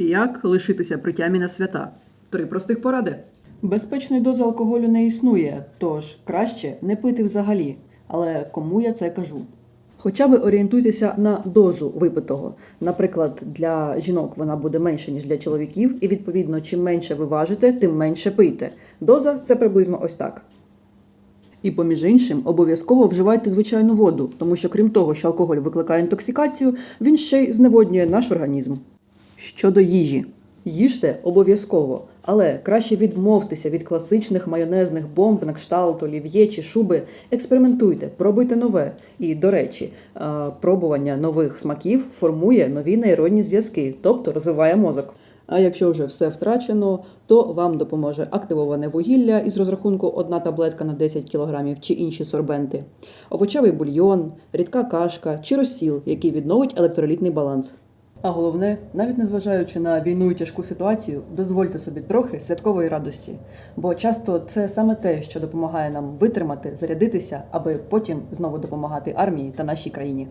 Як лишитися при тямі на свята? Три простих поради. Безпечної дози алкоголю не існує, тож краще не пити взагалі. Але кому я це кажу? Хоча би орієнтуйтеся на дозу випитого. Наприклад, для жінок вона буде менше, ніж для чоловіків, і відповідно, чим менше ви важите, тим менше пийте. Доза це приблизно ось так. І поміж іншим, обов'язково вживайте звичайну воду, тому що крім того, що алкоголь викликає інтоксикацію, він ще й зневоднює наш організм. Щодо їжі, їжте обов'язково, але краще відмовтеся від класичних майонезних бомб на кшталт олів'є чи шуби. Експериментуйте, пробуйте нове. І, до речі, е, пробування нових смаків формує нові нейронні зв'язки, тобто розвиває мозок. А якщо вже все втрачено, то вам допоможе активоване вугілля із розрахунку одна таблетка на 10 кг чи інші сорбенти, овочевий бульйон, рідка кашка чи розсіл, який відновить електролітний баланс. А головне, навіть незважаючи на війну і тяжку ситуацію, дозвольте собі трохи святкової радості, бо часто це саме те, що допомагає нам витримати, зарядитися, аби потім знову допомагати армії та нашій країні.